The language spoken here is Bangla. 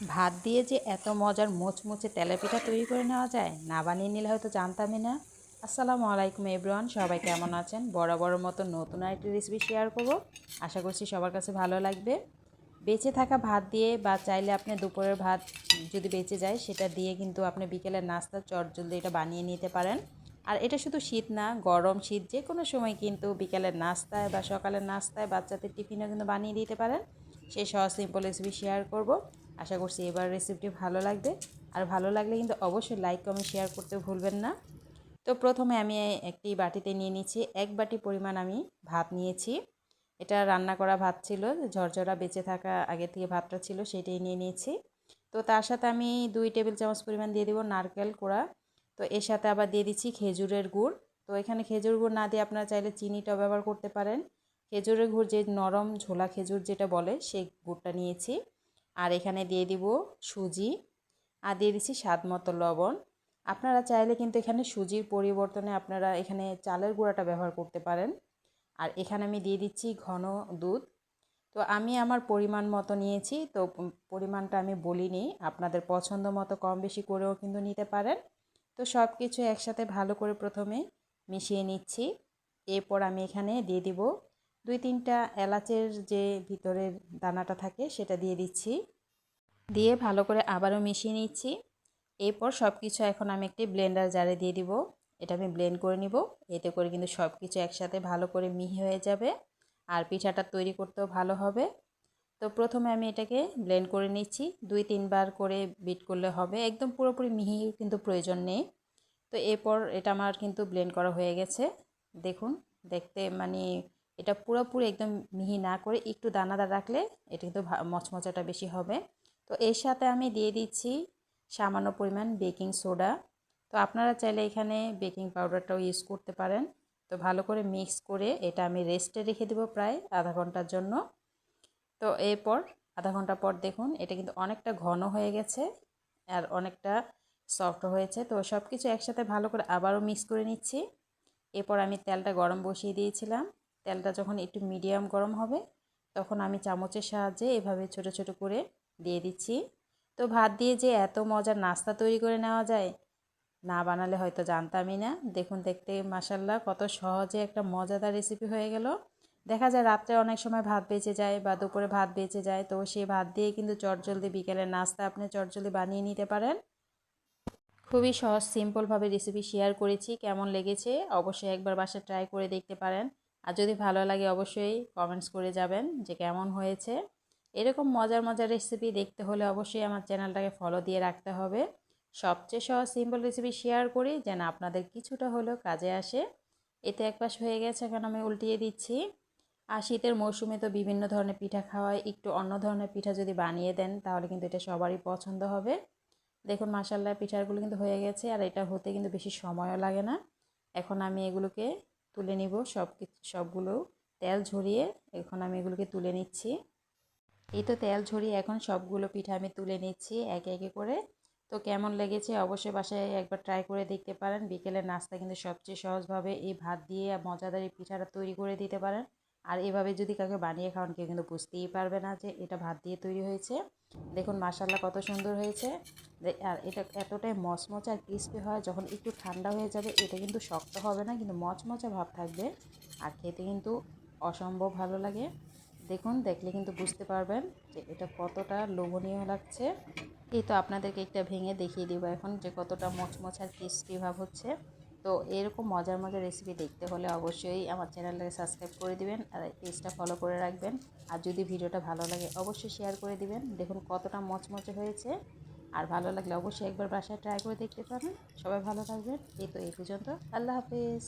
ভাত দিয়ে যে এত মজার মোচমোচে তেলের পিঠা তৈরি করে নেওয়া যায়, না বানিয়ে নিলে হয়তো জানতামই না। আসসালামু আলাইকুম এভরিওয়ান, সবাই কেমন আছেন? বড় বড় মতো নতুন আরেকটি রেসিপি শেয়ার করব। আশা করছি সবার কাছে ভালো লাগবে। বেঁচে থাকা ভাত দিয়ে বা চাইলে আপনি দুপুরের ভাত যদি বেঁচে যায়, সেটা দিয়ে কিন্তু আপনি বিকেলের নাস্তা চটজলদি এটা বানিয়ে নিতে পারেন। আর এটা শুধু শীত না, গরম শীত যে কোনো সময় কিন্তু বিকেলের নাস্তায় বা সকালের নাস্তায় বাচ্চাদের টিফিনও কিন্তু বানিয়ে দিতে পারেন। সেই সহজ সিম্পল রেসিপি শেয়ার করব। আশা করছি এবার রেসিপিটি ভালো লাগবে। আর ভালো লাগলে কিন্তু অবশ্যই লাইক কমেন্ট শেয়ার করতে ভুলবেন না। তো প্রথমে আমি একটি বাটিতে নিয়ে নিচ্ছি এক বাটি পরিমাণ আমি ভাত নিয়েছি। এটা রান্না করা ভাত ছিল, ঝরঝরা বেঁচে থাকা আগে থেকে ভাতটা ছিল সেটাই নিয়ে নিয়েছি। তো তার সাথে আমি দুই টেবিল চামচ পরিমাণ দিয়ে দেবো নারকেল কোড়া। তো এর সাথে আবার দিয়ে দিচ্ছি খেজুরের গুড়। তো এখানে খেজুর গুড় না দিয়ে আপনারা চাইলে চিনিটাও ব্যবহার করতে পারেন। খেজুরের গুড় যে নরম ঝোলা খেজুর যেটা বলে, সেই গুড়টা নিয়েছি। আর এখানে দিয়ে দিব সুজি। আর দিয়ে দিচ্ছি স্বাদ মতো লবণ। আপনারা চাইলে কিন্তু এখানে সুজির পরিবর্তনে আপনারা এখানে চালের গুঁড়াটা ব্যবহার করতে পারেন। আর এখানে আমি দিয়ে দিচ্ছি ঘন দুধ। তো আমি আমার পরিমাণ মতো নিয়েছি। তো পরিমাণটা আমি বলিনি। আপনাদের পছন্দ মতো কম বেশি করেও কিন্তু নিতে পারেন। তো সব কিছু একসাথে ভালো করে প্রথমে মিশিয়ে নিচ্ছি। এরপর আমি এখানে দিয়ে দিব দুই তিনটা এলাচের যে ভিতরের দানাটা থাকে সেটা দিয়ে দিচ্ছি। দিয়ে ভালো করে আবারও মিশিয়ে নিচ্ছি। এরপর সব কিছু এখন আমি একটি ব্লেন্ডার জারে দিয়ে দিব। এটা আমি ব্লেন্ড করে নিব। এতে করে কিন্তু সব কিছু একসাথে ভালো করে মিহি হয়ে যাবে আর পিঠাটা তৈরি করতেও ভালো হবে। তো প্রথমে আমি এটাকে ব্লেন্ড করে নিচ্ছি। দুই, তিনবার করে বিট করলে হবে। একদম পুরোপুরি মিহি কিন্তু প্রয়োজন নেই। তো এরপর এটা আমার কিন্তু ব্লেন্ড করা হয়ে গেছে। দেখুন, দেখতে মানে এটা পুরোপুরি একদম মিহি না করে একটু দানাদার রাখলে এটা কিন্তু মচমচাটা বেশি হবে। তো এর সাথে আমি দিয়ে দিচ্ছি সামান্য পরিমাণ বেকিং সোডা। তো আপনারা চাইলে এখানে বেকিং পাউডারটাও ইউজ করতে পারেন। তো ভালো করে মিক্স করে এটা আমি রেস্টে রেখে দেবো প্রায় আধা ঘণ্টার জন্য। তো এরপর আধা ঘণ্টা পর দেখুন, এটা কিন্তু অনেকটা ঘন হয়ে গেছে আর অনেকটা সফট হয়েছে। তো সব কিছু একসাথে ভালো করে আবারও মিক্স করে নিচ্ছি। এরপর আমি তেলটা গরম বসিয়ে দিয়েছিলাম। তেলটা যখন একটু মিডিয়াম গরম হবে, তখন আমি চামচের সাহায্যে এভাবে ছোট ছোট করে দিয়ে দিচ্ছি। তো ভাত দিয়ে যে এত মজার নাস্তা তৈরি করে নেওয়া যায়, না বানালে হয়তো জানতামই না। দেখুন দেখতে মাসাল্লাহ কত সহজে একটা মজাদার রেসিপি হয়ে গেল। দেখা যায় রাত্রে অনেক সময় ভাত বেঁচে যায় বা দুপুরে ভাত বেঁচে যায়, তো সেই ভাত দিয়ে কিন্তু চটজলদি বিকেলের নাস্তা আপনি চটজলদি বানিয়ে নিতে পারেন। খুবই সহজ সিম্পলভাবে রেসিপি শেয়ার করেছি, কেমন লেগেছে অবশ্যই একবার বাসা ট্রাই করে দেখতে পারেন। আর যদি ভালো লাগে অবশ্যই কমেন্টস করে যাবেন যে কেমন হয়েছে। এরকম মজার মজার রেসিপি দেখতে হলে অবশ্যই আমার চ্যানেলটাকে ফলো দিয়ে রাখতে হবে। সবচেয়ে সহজ সিম্পল রেসিপি শেয়ার করি, যেন আপনাদের কিছুটা হলেও কাজে আসে। এতে এক পাশ হয়ে গেছে, এখন আমি উল্টিয়ে দিচ্ছি। আর শীতের মৌসুমে তো বিভিন্ন ধরনের পিঠা খাওয়ায় একটু অন্য ধরনের পিঠা যদি বানিয়ে দেন, তাহলে কিন্তু এটা সবারই পছন্দ হবে। দেখুন মাসাল্লাহ পিঠাগুলো কিন্তু হয়ে গেছে, আর এটা হতে কিন্তু বেশি সময়ও লাগে না। এখন আমি এগুলোকে তুলে নিব সব সবগুলো তেল ঝরিয়ে এখন আমি এগুলোকে তুলে নিচ্ছি। এই তো তেল ঝরিয়ে এখন সবগুলো পিঠা আমি তুলে নিচ্ছি একে একে করে। তো কেমন লেগেছে অবশ্যই বাসায় একবার ট্রাই করে দেখতে পারেন। বিকেলের নাস্তা কিন্তু সবচেয়ে সহজভাবে এই ভাত দিয়ে মজাদার এই পিঠাটা তৈরি করে দিতে পারেন। আর এভাবে যদি কাউকে বানিয়ে খাওয়ান, কেউ কিন্তু বুঝতেই পারবে না যে এটা ভাত দিয়ে তৈরি হয়েছে। দেখুন মাসাল্লা কত সুন্দর হয়েছে। আর এটা এতটাই মচমচা আর ক্রিস্পি হয়, যখন একটু ঠান্ডা হয়ে যাবে, এটা কিন্তু শক্ত হবে না, কিন্তু মচমচা ভাব থাকবে। আর খেতে কিন্তু অসম্ভব ভালো লাগে। দেখুন, দেখলে কিন্তু বুঝতে পারবেন যে এটা কতটা লোভনীয় লাগছে। এই তো আপনাদেরকে একটা ভেঙে দেখিয়ে দিব এখন যে কতটা মচমচ আর ক্রিস্পি ভাব হচ্ছে। তো এরকম মজার মজার রেসিপি দেখতে হলে অবশ্যই আমার চ্যানেলটাকে সাবস্ক্রাইব করে দিবেন আর পেজটা ফলো করে রাখবেন। আর যদি ভিডিওটা ভালো লাগে, অবশ্যই শেয়ার করে দিবেন। দেখুন কতটা মচমচে হয়েছে। আর ভালো লাগলে অবশ্যই একবার বাসায় ট্রাই করে দেখতে পারেন। সবাই ভালো থাকবেন। এই তো এই পর্যন্ত। আল্লাহ হাফিজ।